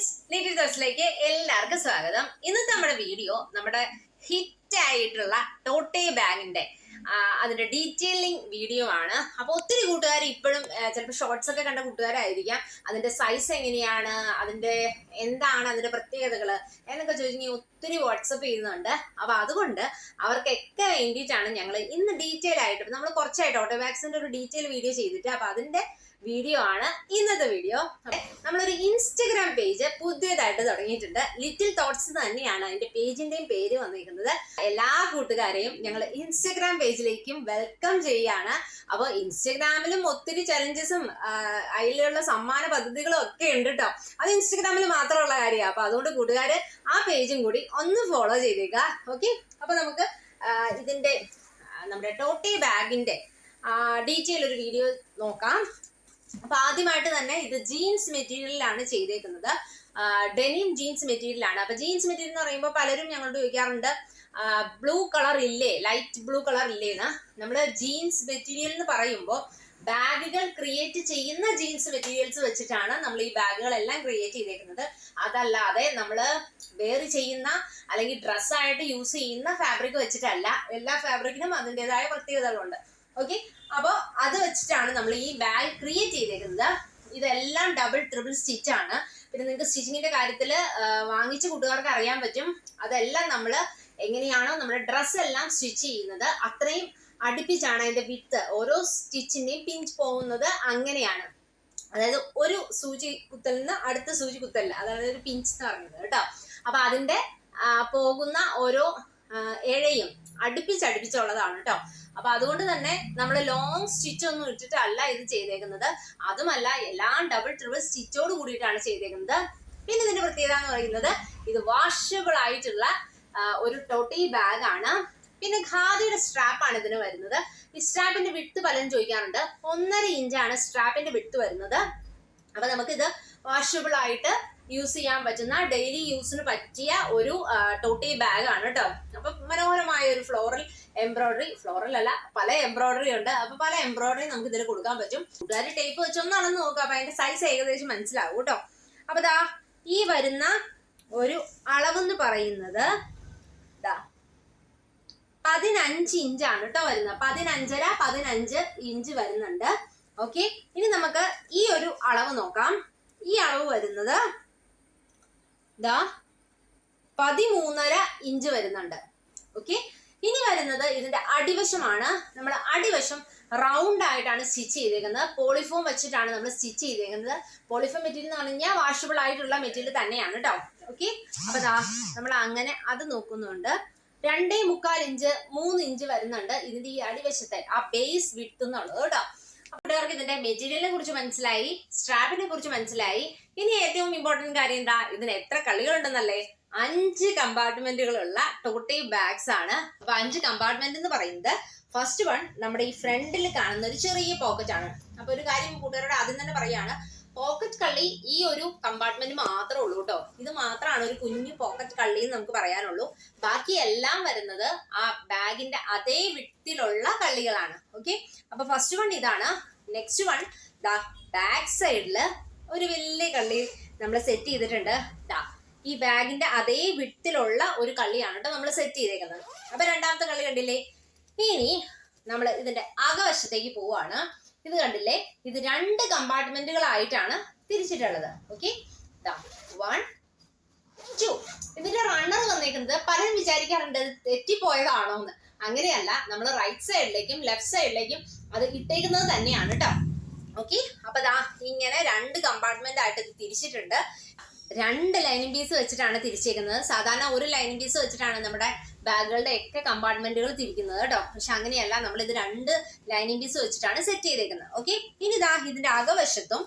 Friends little ദോസിലേക്ക് എല്ലാവർക്കും സ്വാഗതം. ഇന്നത്തെ നമ്മുടെ വീഡിയോ നമ്മുടെ ഹിറ്റ് ആയിട്ടുള്ള ടോട്ടേ ബാഗിന്റെ അതിന്റെ ഡീറ്റെയിലിംഗ് വീഡിയോ ആണ്. അപ്പൊ ഒത്തിരി കൂട്ടുകാർ ഇപ്പോഴും ചിലപ്പോൾ ഷോർട്സ് ഒക്കെ കണ്ട കൂട്ടുകാരായിരിക്കാം. അതിന്റെ സൈസ് എങ്ങനെയാണ് അതിന്റെ എന്താണ് അതിന്റെ പ്രത്യേകതകൾ എന്നൊക്കെ ചോദിച്ചെങ്കിൽ ഒത്തിരി വാട്സപ്പ് ചെയ്യുന്നുണ്ട്. അപ്പൊ അതുകൊണ്ട് അവർക്കൊക്കെ വേണ്ടിയിട്ടാണ് ഞങ്ങൾ ഇന്ന് ഡീറ്റെയിൽ ആയിട്ട് നമ്മൾ കുറച്ചായിട്ട് ഓട്ടോ ബാഗ്സിന്റെ ഒരു ഡീറ്റെയിൽ വീഡിയോ ചെയ്തിട്ട് അപ്പൊ അതിന്റെ വീഡിയോ ആണ് ഇന്നത്തെ വീഡിയോ നമ്മളൊരു ഇൻസ്റ്റഗ്രാം പേജ് പുതിയതായിട്ട് തുടങ്ങിയിട്ടുണ്ട്. ലിറ്റിൽ തോട്ട്സ് തന്നെയാണ് അതിന്റെ പേജിന്റെയും പേര് വന്നിരിക്കുന്നത്. എല്ലാ കൂട്ടുകാരെയും ഞങ്ങൾ ഇൻസ്റ്റാഗ്രാം പേജിലേക്കും വെൽക്കം ചെയ്യാണ് അപ്പോൾ ഇൻസ്റ്റഗ്രാമിലും ഒത്തിരി ചലഞ്ചസും അതിലുള്ള സമ്മാന പദ്ധതികളും ഒക്കെ ഉണ്ട് കേട്ടോ അത് ഇൻസ്റ്റാഗ്രാമിൽ മാത്രമുള്ള കാര്യമാണ് അപ്പൊ അതുകൊണ്ട് കൂട്ടുകാര് ആ പേജും കൂടി ഒന്ന് ഫോളോ ചെയ്തേക്കുക ഓക്കെ അപ്പൊ നമുക്ക് ഇതിന്റെ നമ്മുടെ ടോട്ടി ബാഗിന്റെ ഡീറ്റെയിൽ ഒരു വീഡിയോ നോക്കാം. അപ്പൊ ആദ്യമായിട്ട് തന്നെ ഇത് ജീൻസ് മെറ്റീരിയലിലാണ് ചെയ്തേക്കുന്നത്. ഡെനിം ജീൻസ് മെറ്റീരിയലാണ്. അപ്പൊ ജീൻസ് മെറ്റീരിയൽ എന്ന് പറയുമ്പോൾ പലരും ഞങ്ങളോട് ചോദിക്കാറുണ്ട് ബ്ലൂ കളർ ഇല്ലേ? ലൈറ്റ് ബ്ലൂ കളർ ഇല്ലേന്ന് നമ്മൾ ജീൻസ് മെറ്റീരിയൽ എന്ന് പറയുമ്പോൾ ബാഗുകൾ ക്രിയേറ്റ് ചെയ്യുന്ന ജീൻസ് മെറ്റീരിയൽസ് വെച്ചിട്ടാണ് നമ്മൾ ഈ ബാഗുകളെല്ലാം ക്രിയേറ്റ് ചെയ്തേക്കുന്നത്. അതല്ലാതെ നമ്മൾ വേറെ ചെയ്യുന്ന അല്ലെങ്കിൽ ഡ്രസ്സായിട്ട് യൂസ് ചെയ്യുന്ന ഫാബ്രിക് വെച്ചിട്ടല്ല. എല്ലാ ഫാബ്രിക്കിനും അതിന്റെതായ പ്രത്യേകതകളുണ്ട്. ഓക്കെ അപ്പോൾ അത് വെച്ചിട്ടാണ് നമ്മൾ ഈ ബാഗ് ക്രിയേറ്റ് ചെയ്തേക്കുന്നത്. ഇതെല്ലാം ഡബിൾ ട്രിപ്പിൾ സ്റ്റിച്ച് ആണ്. പിന്നെ നിങ്ങൾക്ക് സ്റ്റിച്ചിങ്ങിന്റെ കാര്യത്തിൽ വാങ്ങിച്ച കൂട്ടുകാർക്ക് അറിയാൻ പറ്റും. അതെല്ലാം നമ്മൾ എങ്ങനെയാണോ നമ്മുടെ ഡ്രസ്സ് എല്ലാം സ്റ്റിച്ച് ചെയ്യുന്നത്. അത്രയും അടുപ്പിച്ചാണ് അതിന്റെ വിത്ത് ഓരോ സ്റ്റിച്ചിന്റെയും പിഞ്ച് പോകുന്നത് അങ്ങനെയാണ്. അതായത് ഒരു സൂചി കുത്തലിൽ നിന്ന് അടുത്ത സൂചി കുത്തലില്ല അതായത് ഒരു പിഞ്ച് എന്ന് പറയുന്നത് കേട്ടോ. അപ്പൊ അതിന്റെ പോകുന്ന ഓരോ ഇഴയും അടുപ്പിച്ചടുപ്പിച്ചുള്ളതാണ് കേട്ടോ. അപ്പൊ അതുകൊണ്ട് തന്നെ നമ്മൾ ലോങ് സ്റ്റിച്ച് ഒന്നും ഇട്ടിട്ടല്ല ഇത് ചെയ്തേക്കുന്നത്. അതുമല്ല എല്ലാം ഡബിൾ ട്രിപ്പിൾ സ്റ്റിച്ചോട് കൂടിയിട്ടാണ് ചെയ്തേക്കുന്നത്. പിന്നെ ഇതിന്റെ പ്രത്യേകത എന്ന് പറയുന്നത് ഇത് വാഷബിൾ ആയിട്ടുള്ള ഒരു ടോട്ടി ബാഗ് ആണ്. പിന്നെ ഖാദിയുടെ സ്ട്രാപ്പ് ആണ് ഇതിന് വരുന്നത്. ഈ സ്ട്രാപ്പിന്റെ വിട്ട് പലരും ചോദിക്കാറുണ്ട് ഒന്നര ഇഞ്ചാണ് സ്ട്രാപ്പിന്റെ വിട്ട് വരുന്നത്. അപ്പൊ ഇത് വാഷബിൾ ആയിട്ട് യൂസ് ചെയ്യാൻ പറ്റുന്ന ഡെയിലി യൂസിന് പറ്റിയ ഒരു ടോട്ടി ബാഗ് ആണ് കേട്ടോ അപ്പൊ മനോഹരമായ ഒരു ഫ്ലോറൽ എംബ്രോയിഡറി ഫ്ലോറൽ അല്ല പല എംബ്രോയിഡറി ഉണ്ട്. അപ്പൊ പല എംബ്രോയിഡറി നമുക്ക് ഇതിൽ കൊടുക്കാൻ പറ്റും. കൂട്ടുകാർ ടേപ്പ് വെച്ചൊന്നാണെന്ന് നോക്കാം അപ്പൊ അതിന്റെ സൈസ് ഏകദേശം മനസ്സിലാവും കേട്ടോ അപ്പൊ ദാ ഈ വരുന്ന ഒരു അളവെന്ന് പറയുന്നത് ദാ പതിനഞ്ച് ഇഞ്ചാണ് കേട്ടോ വരുന്നത്. പതിനഞ്ചര പതിനഞ്ച് ഇഞ്ച് വരുന്നുണ്ട്. ഓക്കെ ഇനി നമുക്ക് ഈ ഒരു അളവ് നോക്കാം. ഈ അളവ് വരുന്നത് ഇതാ പതിമൂന്നര ഇഞ്ച് വരുന്നുണ്ട്. ഓക്കെ ഇനി വരുന്നത് ഇതിന്റെ അടിവശമാണ്. നമ്മൾ അടിവശം റൗണ്ട് ആയിട്ടാണ് സ്റ്റിച്ച് ചെയ്തേക്കുന്നത്. പോളിഫോം വെച്ചിട്ടാണ് നമ്മൾ സ്റ്റിച്ച് ചെയ്തേക്കുന്നത്. പോളിഫോം മെറ്റീരിയൽ എന്ന് പറഞ്ഞാൽ വാഷബിൾ ആയിട്ടുള്ള മെറ്റീരിയൽ തന്നെയാണ് കേട്ടോ ഓക്കെ അപ്പൊ നമ്മൾ അങ്ങനെ അത് നോക്കുന്നുണ്ട്. രണ്ടേ മുക്കാൽ ഇഞ്ച് മൂന്ന് ഇഞ്ച് വരുന്നുണ്ട് ഇതിന്റെ ഈ അടിവശത്തെ ആ ബേസ് വിട്ട് കേട്ടോ കൂട്ടുകാർക്ക് ഇതിന്റെ മെറ്റീരിയലിനെ കുറിച്ച് മനസ്സിലായി സ്ട്രാപ്പിനെ കുറിച്ച് മനസ്സിലായി. ഇനി ഏറ്റവും ഇമ്പോർട്ടന്റ് കാര്യം എന്താ? ഇതിന് എത്ര കളികളുണ്ടെന്നല്ലേ അഞ്ച് കമ്പാർട്ട്മെന്റുകളുള്ള ടോട്ടി ബാഗ്സ് ആണ്. അപ്പൊ അഞ്ച് കമ്പാർട്ട്മെന്റ് എന്ന് പറയുന്നത് ഫസ്റ്റ് വൺ നമ്മുടെ ഈ ഫ്രണ്ടിൽ കാണുന്ന ഒരു ചെറിയ പോക്കറ്റ് ആണ്. അപ്പൊ ഒരു കാര്യം കൂട്ടുകാരോട് ആദ്യം തന്നെ പറയാണ് പോക്കറ്റ് കള്ളി ഈ ഒരു കമ്പാർട്ട്മെന്റ് മാത്രമേ ഉള്ളൂ കേട്ടോ. ഇത് മാത്രമാണ് ഒരു കുഞ്ഞു പോക്കറ്റ് കള്ളി എന്ന് നമുക്ക് പറയാനുള്ളൂ. ബാക്കി എല്ലാം വരുന്നത് ആ ബാഗിന്റെ അതേ വിട്ടിലുള്ള കള്ളികളാണ്. ഓക്കെ അപ്പൊ ഫസ്റ്റ് വൺ ഇതാണ് നെക്സ്റ്റ് വൺ ദാ ബാക്ക് സൈഡിൽ ഒരു വലിയ കള്ളി നമ്മൾ സെറ്റ് ചെയ്തിട്ടുണ്ട്. ദാ ഈ ബാഗിന്റെ അതേ വിട്ടിലുള്ള ഒരു കള്ളിയാണ് കേട്ടോ നമ്മൾ സെറ്റ് ചെയ്തേക്കുന്നത്. അപ്പൊ രണ്ടാമത്തെ കള്ളി കണ്ടില്ലേ? ഇനി നമ്മൾ ഇതിന്റെ അകവശത്തേക്ക് പോവാണ്. ഇത് കണ്ടില്ലേ? ഇത് രണ്ട് കമ്പാർട്ട്മെന്റുകളായിട്ടാണ് തിരിച്ചിട്ടുള്ളത്. ഓക്കെ വൺ ടു ഇതിന്റെ റണ്ണർ വന്നേക്കുന്നത് പലരും വിചാരിക്കാറുണ്ട് തെറ്റിപ്പോയതാണോ എന്ന് അങ്ങനെയല്ല നമ്മൾ റൈറ്റ് സൈഡിലേക്കും ലെഫ്റ്റ് സൈഡിലേക്കും അത് ഇട്ടേക്കുന്നത് തന്നെയാണ് കേട്ടോ ഓക്കെ അപ്പൊ ദാ ഇങ്ങനെ രണ്ട് കമ്പാർട്ട്മെന്റ് ആയിട്ട് ഇത് തിരിച്ചിട്ടുണ്ട്. രണ്ട് ലൈനിങ് പീസ് വെച്ചിട്ടാണ് തിരിച്ചേക്കുന്നത്. സാധാരണ ഒരു ലൈനിങ് പീസ് വെച്ചിട്ടാണ് നമ്മുടെ ബാഗുകളുടെ ഒക്കെ കമ്പാർട്ട്മെന്റുകൾ തിരിക്കുന്നത് കേട്ടോ പക്ഷെ അങ്ങനെയല്ല നമ്മൾ ഇത് രണ്ട് ലൈനിങ് പീസ് വെച്ചിട്ടാണ് സെറ്റ് ചെയ്തേക്കുന്നത്. ഓക്കെ ഇനി ഇതാ ഇതിന്റെ അകവശത്തും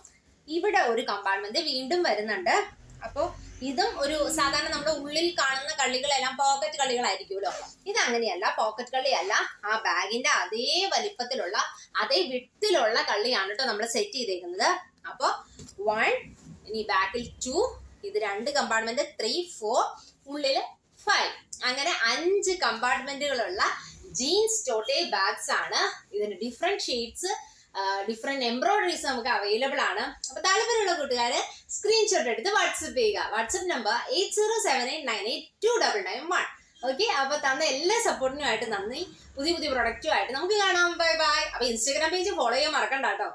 ഇവിടെ ഒരു കമ്പാർട്ട്മെന്റ് വീണ്ടും വരുന്നുണ്ട്. അപ്പോൾ ഇതും ഒരു സാധാരണ നമ്മുടെ ഉള്ളിൽ കാണുന്ന കള്ളികളെല്ലാം പോക്കറ്റ് കള്ളികളായിരിക്കുമല്ലോ. ഇത് അങ്ങനെയല്ല പോക്കറ്റ് കള്ളിയല്ല. ആ ബാഗിന്റെ അതേ വലിപ്പത്തിലുള്ള അതേ വിട്ടിലുള്ള കള്ളിയാണ് കേട്ടോ നമ്മൾ സെറ്റ് ചെയ്തേക്കുന്നത്. അപ്പോൾ വൺ ഇനി ബാക്കിൽ ടു ഇത് രണ്ട് കമ്പാർട്ട്മെന്റ് ത്രീ ഫോർ ഉള്ളിൽ ഫൈവ് അങ്ങനെ അഞ്ച് കമ്പാർട്ട്മെന്റുകളുള്ള ജീൻസ് ടോട്ടേ ബാഗ്സ് ആണ്. ഇതിന് ഡിഫറെന്റ് ഷെയ്ഡ്സ് ഡിഫറെന്റ് എംബ്രോയിഡറീസ് നമുക്ക് അവൈലബിൾ ആണ്. അപ്പൊ താല്പര്യമുള്ള കൂട്ടുകാര് സ്ക്രീൻഷോട്ട് എടുത്ത് വാട്സപ്പ് ചെയ്യുക. WhatsApp number eight zero seven eight nine eight two double nine one okay അപ്പൊ തന്ന എല്ലാ സപ്പോർട്ടിനുമായിട്ട് നന്ദി പുതിയ പുതിയ പ്രൊഡക്റ്റുമായിട്ട് നമുക്ക് കാണാം. ബൈ ബൈ അപ്പൊ ഇൻസ്റ്റാഗ്രാം പേജ് ഫോളോ ചെയ്യാൻ മറക്കണ്ട കേട്ടോ.